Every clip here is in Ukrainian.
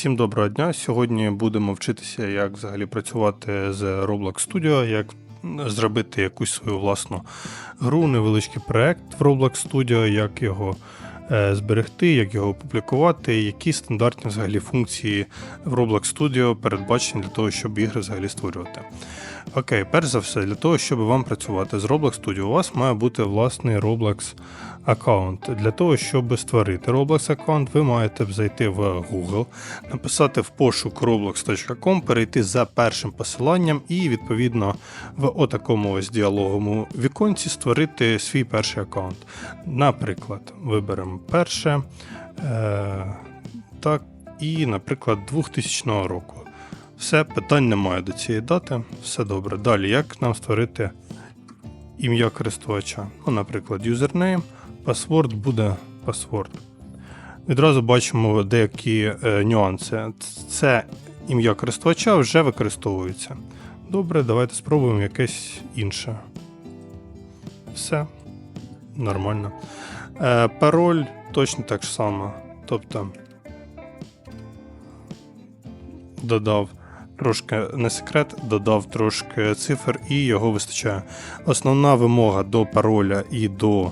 Всім доброго дня. Сьогодні будемо вчитися, як взагалі працювати з Roblox Studio, як зробити якусь свою власну гру, невеличкий проект в Roblox Studio, як його зберегти, як його опублікувати, які стандартні взагалі функції в Roblox Studio передбачені для того, щоб ігри взагалі створювати. Окей, перш за все, для того, щоб вам працювати з Roblox Studio, у вас має бути власний Roblox аккаунт. Для того, щоб створити Roblox аккаунт, ви маєте зайти в Google, написати в пошук roblox.com, перейти за першим посиланням і, відповідно, в отакому ось діалоговому віконці створити свій перший аккаунт. Наприклад, виберемо перше. Е, так, і, наприклад, 2000 року. Все, питань немає до цієї дати, все добре. Далі, як нам створити ім'я користувача? Ну, наприклад, юзернейм, пасворд буде пасворд. Відразу бачимо деякі е, нюанси. Це ім'я користувача вже використовується. Добре, давайте спробуємо якесь інше. Все. Нормально. Е, пароль точно так само. Тобто додав трошки не секрет, додав трошки цифр і його вистачає. Основна вимога до пароля і до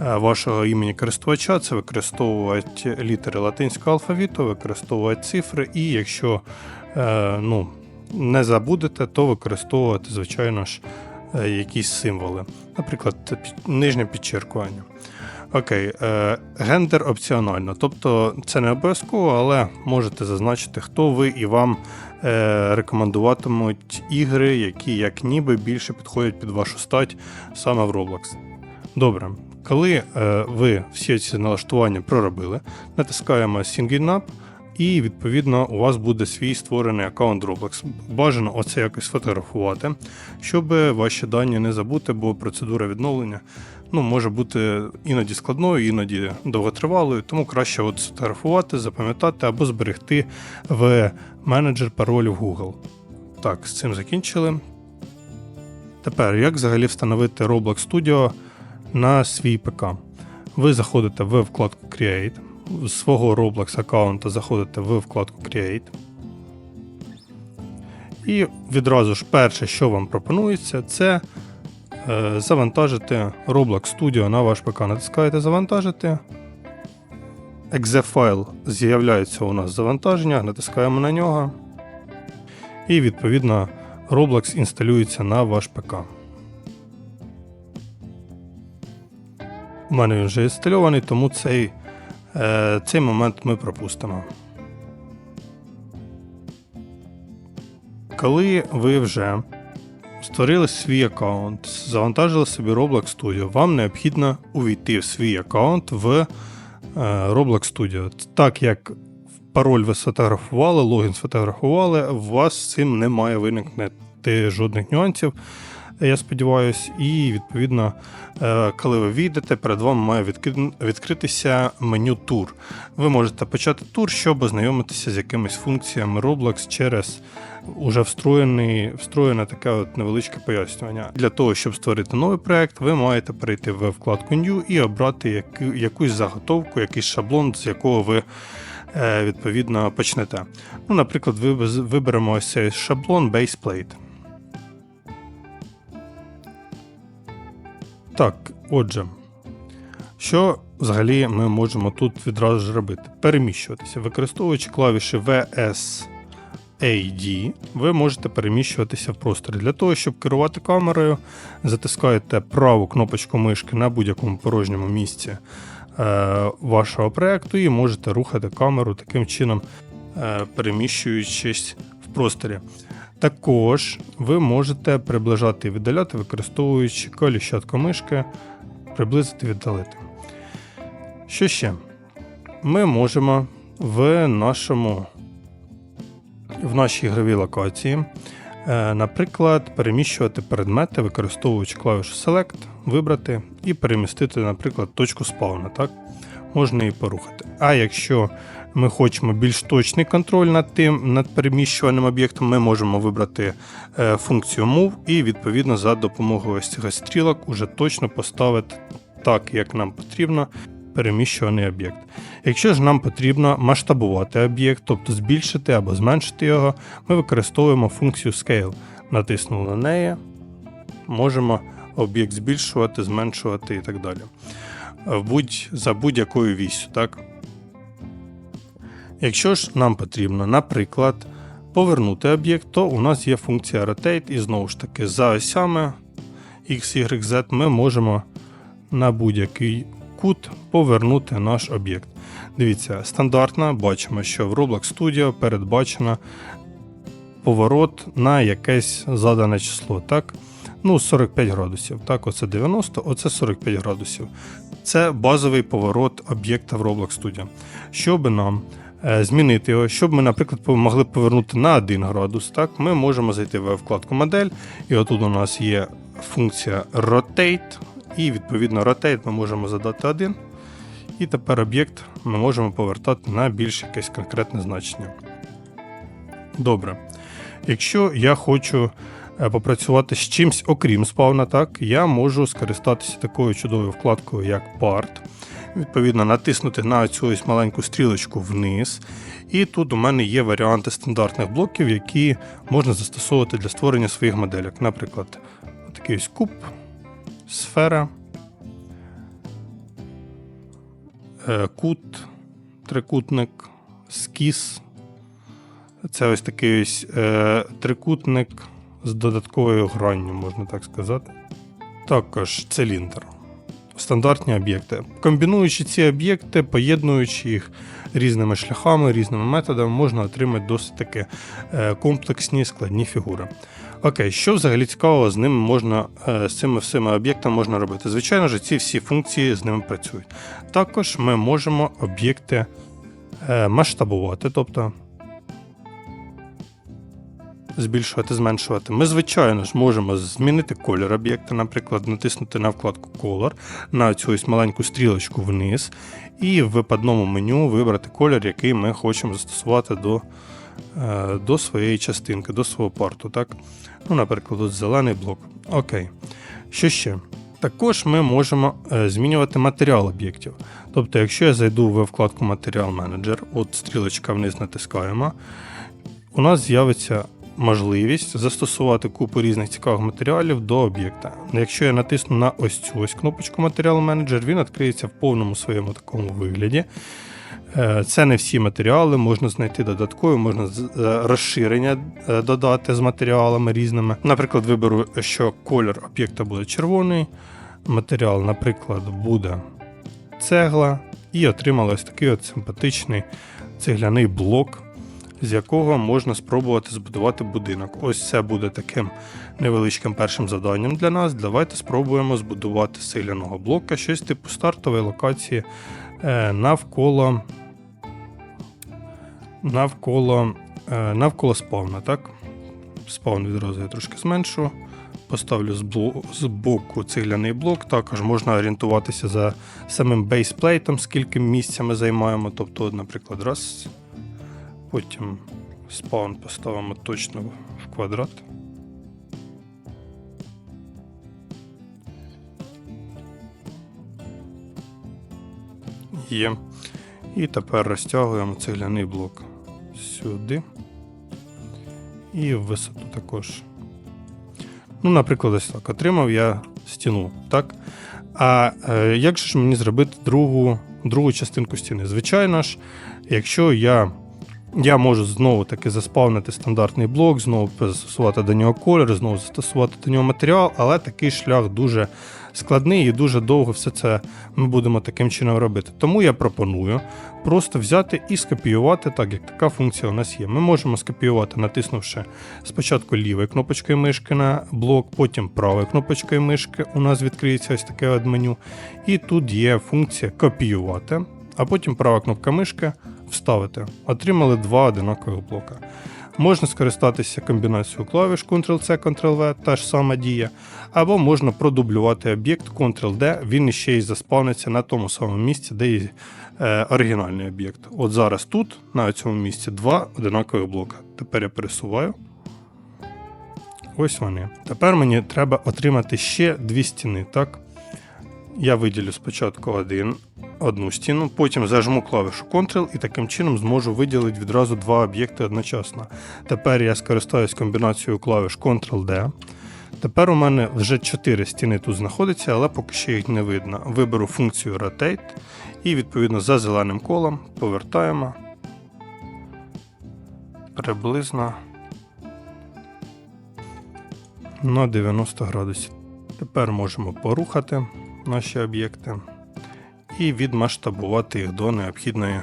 вашого імені користувача це використовувати літери латинського алфавіту, використовувати цифри, і якщо е, ну, не забудете, то використовувати, звичайно ж, е, якісь символи. Наприклад, нижнє підчеркування. Окей, е, гендер опціонально, тобто це не обов'язково, але можете зазначити, хто ви і вам е, рекомендуватимуть ігри, які як ніби більше підходять під вашу стать саме в Roblox. Добре, коли е, ви всі ці налаштування проробили, натискаємо Up, і відповідно у вас буде свій створений аккаунт Roblox. Бажано оце якось сфотографувати, щоб ваші дані не забути, бо процедура відновлення ну, може бути іноді складною, іноді довготривалою, тому краще от сфотографувати, запам'ятати або зберегти в менеджер паролів Google. Так, з цим закінчили. Тепер, як взагалі встановити Roblox Studio на свій ПК? Ви заходите в вкладку Create, з свого Roblox аккаунта заходите в вкладку Create. І відразу ж перше, що вам пропонується, це е, завантажити Roblox Studio на ваш ПК. Натискаєте завантажити. Exe файл з'являється у нас завантаження, натискаємо на нього. І відповідно Roblox інсталюється на ваш ПК. У мене він вже інстальований, тому цей, цей момент ми пропустимо. Коли ви вже створили свій аккаунт, завантажили собі Roblox Studio, вам необхідно увійти в свій аккаунт в е, Roblox Studio. Так як пароль ви сфотографували, логін сфотографували, у вас з цим не має виникнути жодних нюансів. Я сподіваюся, і відповідно, е, коли ви війдете, перед вами має відкритися меню тур. Ви можете почати тур, щоб ознайомитися з якимись функціями Roblox через уже встроєний, встроєне таке от невеличке пояснювання. Для того, щоб створити новий проект, ви маєте перейти в вкладку New і обрати яку- якусь заготовку, якийсь шаблон, з якого ви е, відповідно почнете. Ну, наприклад, виберемо ось цей шаблон Baseplate. Так, отже, що взагалі ми можемо тут відразу ж робити? Переміщуватися. Використовуючи клавіші VSAD, ви можете переміщуватися в просторі. Для того, щоб керувати камерою, затискаєте праву кнопочку мишки на будь-якому порожньому місці е, вашого проєкту і можете рухати камеру таким чином, е, переміщуючись в просторі. Також ви можете приближати і віддаляти, використовуючи коліщатку мишки, приблизити віддалити. Що ще? Ми можемо в нашому в нашій ігровій локації, е, наприклад, переміщувати предмети, використовуючи клавішу Select, вибрати і перемістити, наприклад, точку спавна. Так? Можна її порухати. А якщо ми хочемо більш точний контроль над тим, над переміщуваним об'єктом, ми можемо вибрати е, функцію Move і відповідно за допомогою ось цих стрілок уже точно поставити так, як нам потрібно переміщуваний об'єкт. Якщо ж нам потрібно масштабувати об'єкт, тобто збільшити або зменшити його, ми використовуємо функцію Scale. Натиснули на неї, можемо об'єкт збільшувати, зменшувати і так далі. За будь-якою вісю. Так? Якщо ж нам потрібно, наприклад, повернути об'єкт, то у нас є функція Rotate, і знову ж таки за осями X, Y, Z ми можемо на будь-який кут повернути наш об'єкт. Дивіться, стандартно бачимо, що в Roblox Studio передбачено поворот на якесь задане число. Так? Ну, 45 градусів. Так, оце 90, оце 45 градусів. Це базовий поворот об'єкта в Roblox Studio. Щоб нам змінити його, щоб ми, наприклад, могли повернути на 1 градус, так, ми можемо зайти в вкладку модель, і отут у нас є функція Rotate, і відповідно Rotate ми можемо задати 1. І тепер об'єкт ми можемо повертати на більш якесь конкретне значення. Добре. Якщо я хочу е, попрацювати з чимсь, окрім спавна, так, я можу скористатися такою чудовою вкладкою, як Part. Відповідно, натиснути на цю ось маленьку стрілочку вниз. І тут у мене є варіанти стандартних блоків, які можна застосовувати для створення своїх моделек. Наприклад, такий ось куб, сфера, е, кут, трикутник, скіс. Це ось такий ось е, трикутник з додатковою гранню, можна так сказати. Також циліндр. Стандартні об'єкти. Комбінуючи ці об'єкти, поєднуючи їх різними шляхами, різними методами, можна отримати досить таки е, комплексні складні фігури. Окей, що взагалі цікавого з ними можна, е, з цими всіма об'єктами можна робити? Звичайно ж, ці всі функції з ними працюють. Також ми можемо об'єкти е, масштабувати, тобто збільшувати, зменшувати. Ми, звичайно ж, можемо змінити колір об'єкта, наприклад, натиснути на вкладку Color, на цю ось маленьку стрілочку вниз, і в випадному меню вибрати колір, який ми хочемо застосувати до е, до своєї частинки, до свого парту. Так? Ну, Наприклад, тут зелений блок. Окей. Що ще? Також ми можемо е, змінювати матеріал об'єктів. Тобто, якщо я зайду в вкладку Матеріал менеджер, от стрілочка вниз натискаємо, у нас з'явиться можливість застосувати купу різних цікавих матеріалів до об'єкта. Якщо я натисну на ось цю ось кнопочку Матеріал менеджер, він відкриється в повному своєму такому вигляді. Е, це не всі матеріали, можна знайти додаткові, можна е, розширення е, додати з матеріалами різними. Наприклад, виберу, що колір об'єкта буде червоний, матеріал, наприклад, буде цегла, і отримали ось такий от симпатичний цегляний блок з якого можна спробувати збудувати будинок. Ось це буде таким невеличким першим завданням для нас. Давайте спробуємо збудувати силяного блока, щось типу стартової локації е, навколо навколо, е, навколо спавна. так? Спавн відразу я трошки зменшу. Поставлю з боку цегляний блок, також можна орієнтуватися за самим бейсплейтом, скільки місця ми займаємо. Тобто, наприклад, раз, Потім спаун поставимо точно в квадрат. Є. І тепер розтягуємо цегляний блок сюди. І в висоту також. Ну, наприклад, ось так. Отримав я стіну. так? А е, як же ж мені зробити другу другу частинку стіни? Звичайно ж, якщо я я можу знову таки заспавнити стандартний блок, знову застосувати до нього колір, знову застосувати до нього матеріал, але такий шлях дуже складний і дуже довго все це ми будемо таким чином робити. Тому я пропоную просто взяти і скопіювати, так як така функція у нас є. Ми можемо скопіювати, натиснувши спочатку лівою кнопочкою мишки на блок, потім правою кнопочкою мишки. У нас відкриється ось таке меню. І тут є функція копіювати, а потім права кнопка мишки вставити. Отримали два одинакових блока. Можна скористатися комбінацією клавіш Ctrl-C, Ctrl-V, та ж сама дія, або можна продублювати об'єкт Ctrl-D, він іще й заспавниться на тому самому місці, де і е, оригінальний об'єкт. От зараз тут, на цьому місці, два одинакові блока. Тепер я пересуваю. Ось вони. Тепер мені треба отримати ще дві стіни. Так? Я виділю спочатку один, одну стіну, потім зажму клавішу Ctrl і таким чином зможу виділити відразу два об'єкти одночасно. Тепер я скористаюсь комбінацією клавіш Ctrl-D. Тепер у мене вже 4 стіни тут знаходяться, але поки що їх не видно. Виберу функцію Rotate і відповідно за зеленим колом повертаємо приблизно на 90 градусів. Тепер можемо порухати наші об'єкти і відмасштабувати їх до необхідної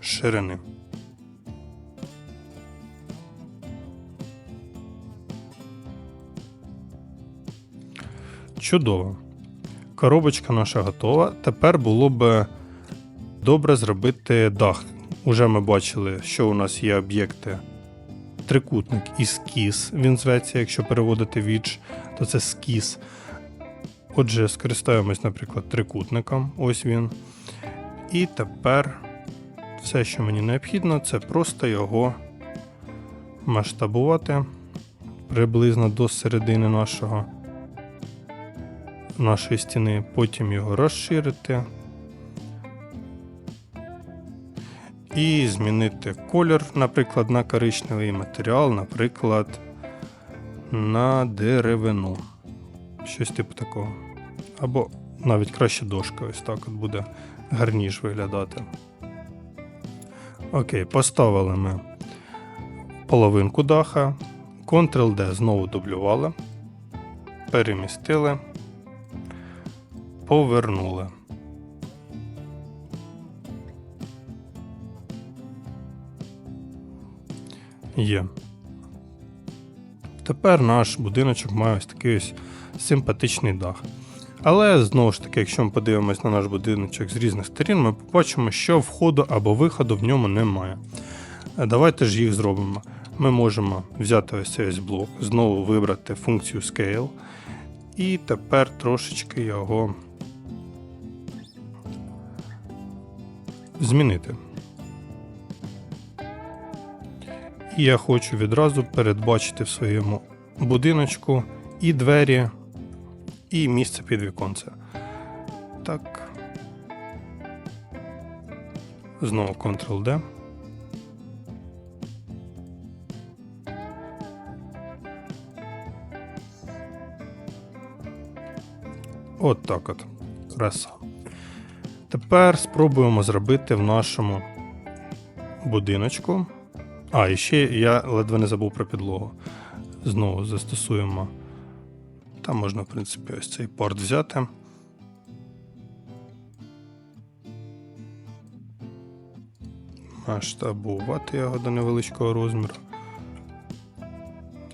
ширини. Чудово. Коробочка наша готова. Тепер було б добре зробити дах. Уже ми бачили, що у нас є об'єкти. Трикутник і скіс, він зветься, якщо переводити віч, то це скіс. Отже, скористаємось, наприклад, трикутником. Ось він. І тепер все, що мені необхідно, це просто його масштабувати приблизно до середини нашого, нашої стіни, потім його розширити. І змінити колір, наприклад, на коричневий матеріал, наприклад, на деревину. Щось типу такого. Або навіть краще дошка, ось так от буде гарніш виглядати. Окей, поставили ми половинку даха. Ctrl-D знову дублювали. Перемістили. Повернули. Є. Тепер наш будиночок має ось такий ось симпатичний дах. Але знову ж таки, якщо ми подивимось на наш будиночок з різних сторін, ми побачимо, що входу або виходу в ньому немає. Е, Давайте ж їх зробимо. Ми можемо взяти ось цей блок, знову вибрати функцію Scale, і тепер трошечки його змінити. І я хочу відразу передбачити в своєму будиночку і двері, і місце під віконце. Так. Знову Ctrl-D. От так от. Краса. Тепер спробуємо зробити в нашому будиночку. А, і ще я ледве не забув про підлогу. Знову застосуємо. Там можна, в принципі, ось цей порт взяти. Масштабувати його до невеличкого розміру.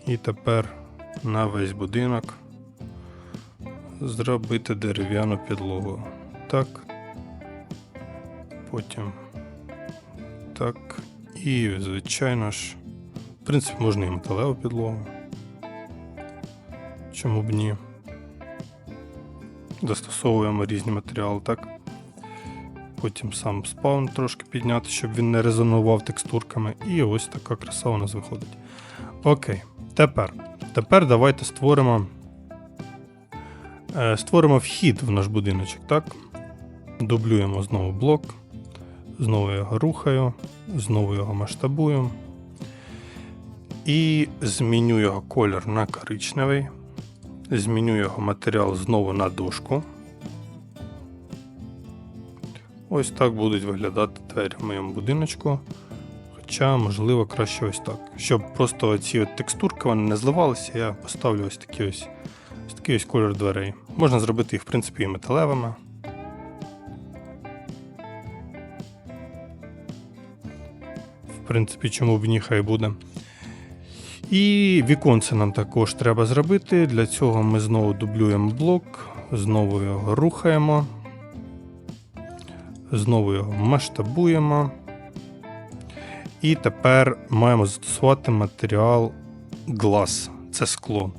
І тепер на весь будинок зробити дерев'яну підлогу. Так. Потім так. І, звичайно ж, в принципі, можна і металеву підлогу. Чому б ні? Застосовуємо різні матеріали, так? Потім сам спаун трошки підняти, щоб він не резонував текстурками. І ось така краса у нас виходить. Окей, тепер. Тепер давайте створимо. е, Створимо вхід в наш будиночок, так? Дублюємо знову блок. Знову його рухаю, знову його масштабую. І зміню його колір на коричневий. Зміню його матеріал знову на дошку. Ось так будуть виглядати двері в моєму будиночку. Хоча, можливо, краще ось так. Щоб просто ці от текстурки вони не зливалися, я поставлю ось такий ось, ось такий ось колір дверей. Можна зробити їх, в принципі, і металевими. В принципі, чому б ні, хай буде. І віконце нам також треба зробити. Для цього ми знову дублюємо блок, знову його рухаємо, знову його масштабуємо. І тепер маємо застосувати матеріал глаз. Це скло.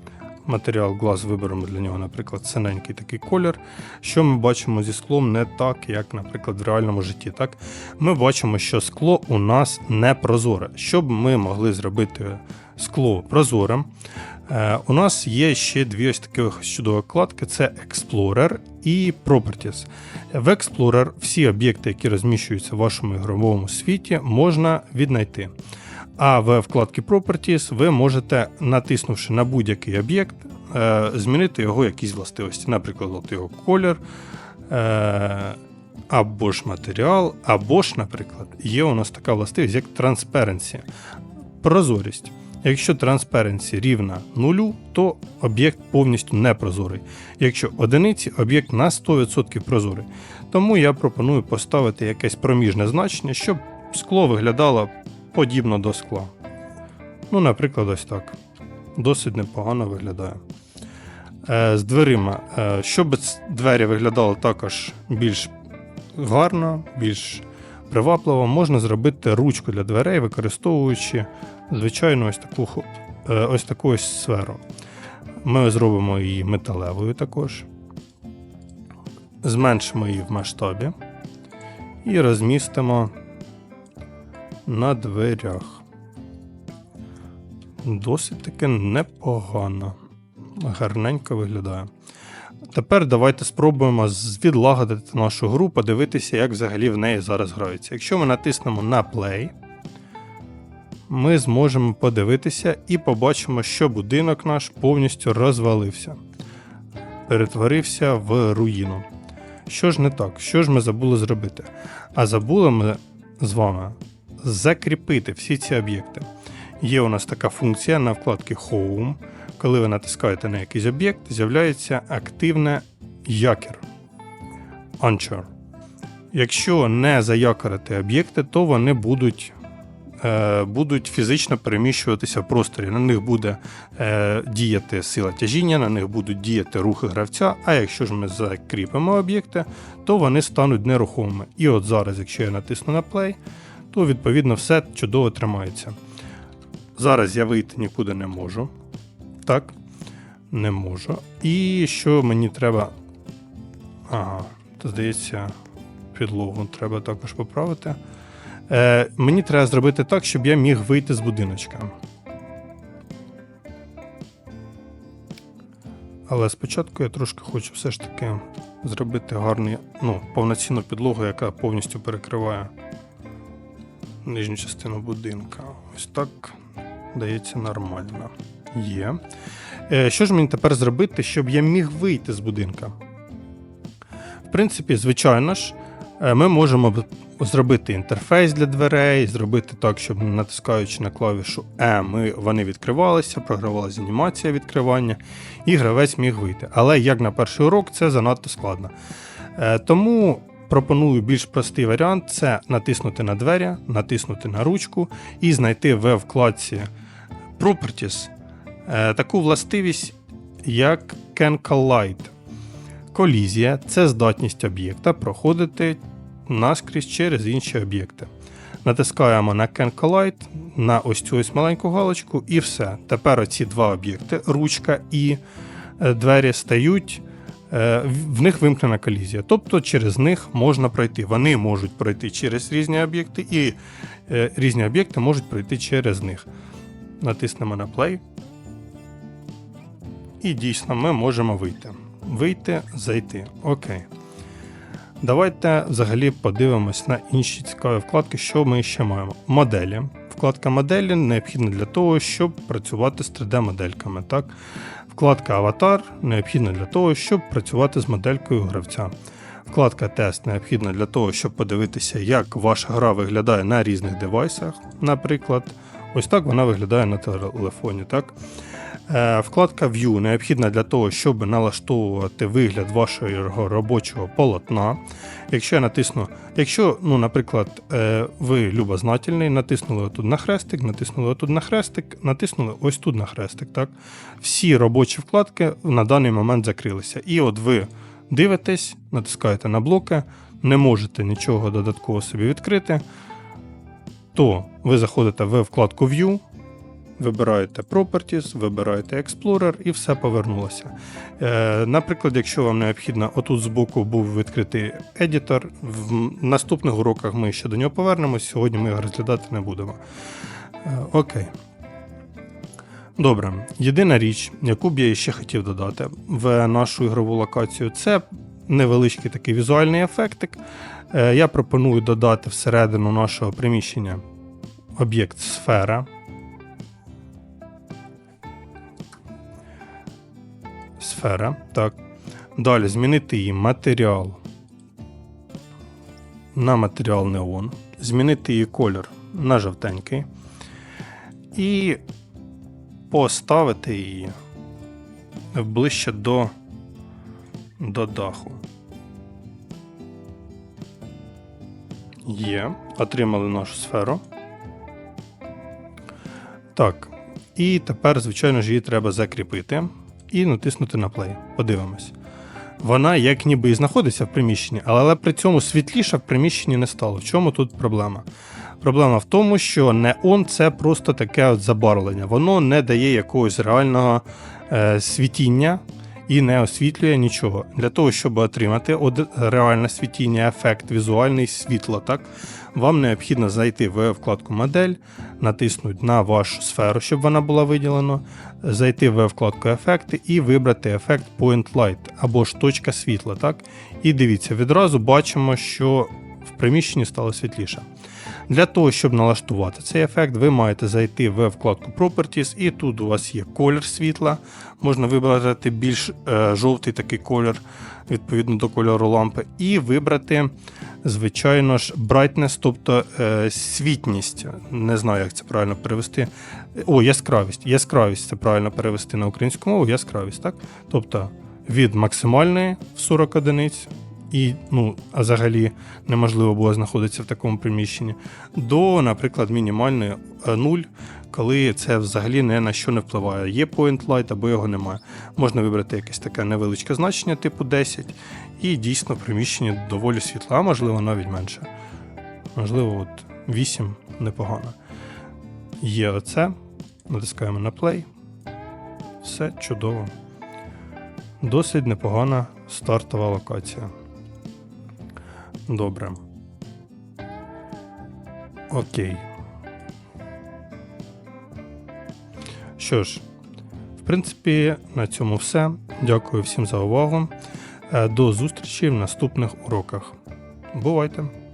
Матеріал глаз виберемо для нього, наприклад, синенький такий колір. Що ми бачимо зі склом не так, як, наприклад, в реальному житті. Так? Ми бачимо, що скло у нас не прозоре. Щоб ми могли зробити скло прозорим, е, у нас є ще дві ось такі чудові вкладки: це Explorer і Properties. В Explorer всі об'єкти, які розміщуються в вашому ігровому світі, можна віднайти. А в вкладці Properties ви можете, натиснувши на будь-який об'єкт, е, змінити його якісь властивості, наприклад, от його колір, е, або ж матеріал, або ж, наприклад, є у нас така властивість, як Transparency. Прозорість. Якщо Transparency рівна нулю, то об'єкт повністю непрозорий. Якщо одиниці, об'єкт на 100% прозорий. Тому я пропоную поставити якесь проміжне значення, щоб скло виглядало подібно до скла. Ну, наприклад, ось так. Досить непогано виглядає. Е, з дверима. Е, щоб двері виглядали також більш гарно, більш привабливо, можна зробити ручку для дверей, використовуючи звичайно ось таку, е, ось таку ось сферу. Ми зробимо її металевою також. Зменшимо її в масштабі і розмістимо на дверях. Досить таки непогано. Гарненько виглядає. Тепер давайте спробуємо відлагодити нашу гру, подивитися, як взагалі в неї зараз граються. Якщо ми натиснемо на play, ми зможемо подивитися і побачимо, що будинок наш повністю розвалився, перетворився в руїну. Що ж не так? Що ж ми забули зробити? А забули ми з вами закріпити всі ці об'єкти. Є у нас така функція на вкладці Home. Коли ви натискаєте на якийсь об'єкт, з'являється активне якір. Anchor. Якщо не заякорити об'єкти, то вони будуть, е, будуть фізично переміщуватися в просторі. На них буде е, діяти сила тяжіння, на них будуть діяти рухи гравця. А якщо ж ми закріпимо об'єкти, то вони стануть нерухомими. І от зараз, якщо я натисну на play, то відповідно все чудово тримається. Зараз я вийти нікуди не можу. Так, не можу. І що мені треба. Ага, то здається, підлогу треба також поправити. Е, мені треба зробити так, щоб я міг вийти з будиночка. Але спочатку я трошки хочу все ж таки зробити гарну, ну, повноцінну підлогу, яка повністю перекриває нижню частину будинка. Ось так дається нормально. Є. Е, Що ж мені тепер зробити, щоб я міг вийти з будинка? В принципі, звичайно ж, е, ми можемо зробити інтерфейс для дверей, зробити так, щоб натискаючи на клавішу E, ми, вони відкривалися, програвалася анімація відкривання, і гравець міг вийти. Але як на перший урок, це занадто складно. Тому пропоную більш простий варіант: це натиснути на двері, натиснути на ручку і знайти в вкладці Properties таку властивість, як Can Collide. Колізія це здатність об'єкта проходити наскрізь через інші об'єкти. Натискаємо на Can Collide, на ось цю ось маленьку галочку, і все. Тепер оці два об'єкти, ручка і е, двері, стають. е, в- них вимкнена колізія, тобто через них можна пройти. Вони можуть пройти через різні об'єкти, і е, різні об'єкти можуть пройти через них. Натиснемо на play. І дійсно ми можемо вийти. Вийти, зайти. Окей. Давайте взагалі подивимось на інші цікаві вкладки, що ми ще маємо. Моделі. Вкладка моделі необхідна для того, щоб працювати з 3D-модельками. Так? Вкладка Аватар необхідна для того, щоб працювати з моделькою гравця. Вкладка Тест необхідна для того, щоб подивитися, як ваша гра виглядає на різних девайсах. Наприклад, ось так вона виглядає на телефоні. Так? Е, Вкладка View необхідна для того, щоб налаштовувати вигляд вашого робочого полотна. Якщо я натисну, якщо, ну, наприклад, е, ви любознательний, натиснули отут на хрестик, натиснули отут на хрестик, натиснули ось тут на хрестик. Так? Всі робочі вкладки на даний момент закрилися. І от ви дивитесь, натискаєте на блоки, не можете нічого додатково собі відкрити. то ви заходите в вкладку View, вибираєте Properties, вибираєте Explorer і все повернулося. Е, наприклад, якщо вам необхідно, отут збоку був відкритий едітор, в наступних уроках ми ще до нього повернемось, сьогодні ми його розглядати не будемо. Е, окей. Добре, єдина річ, яку б я ще хотів додати в нашу ігрову локацію, це невеличкий такий візуальний ефектик. Е, Я пропоную додати всередину нашого приміщення об'єкт сфера. Сфера. Так. Далі змінити її матеріал на матеріал неон. Змінити її кольор на жовтенький. І поставити її ближче до, до даху. Є. Отримали нашу сферу. Так. І тепер, звичайно ж, її треба закріпити і натиснути на плей. Подивимось. Вона як ніби і знаходиться в приміщенні, але при цьому світліша в приміщенні не стало. В чому тут проблема? Проблема в тому, що неон це просто таке от забарвлення. Воно не дає якогось реального е, світіння і не освітлює нічого. Для того, щоб отримати реальне світіння, ефект, візуальний світло, так, вам необхідно зайти в вкладку Модель, натиснути на вашу сферу, щоб вона була виділена, зайти в вкладку Ефекти і вибрати ефект Point Light або ж точка світла. Так? І дивіться, відразу бачимо, що в приміщенні стало світліше. Для того, щоб налаштувати цей ефект, ви маєте зайти в вкладку Properties, і тут у вас є колір світла. Можна вибрати більш е, жовтий такий колір відповідно до кольору лампи, і вибрати, звичайно ж, brightness, тобто е, світність. Не знаю, як це правильно перевести. О, яскравість. Яскравість це правильно перевести на українську мову, яскравість, так? Тобто від максимальної в 40 одиниць і ну, взагалі неможливо було знаходитися в такому приміщенні, до, наприклад, мінімальної 0, коли це взагалі ні на що не впливає. Є point light або його немає. Можна вибрати якесь таке невеличке значення, типу 10, і дійсно в приміщенні доволі світла, а можливо навіть менше. Можливо, от 8 непогано. Є оце. Натискаємо на play. Все чудово. Досить непогана стартова локація. Добре. Окей. Що ж, в принципі, на цьому все. Дякую всім за увагу. Е, До зустрічі в наступних уроках. Бувайте!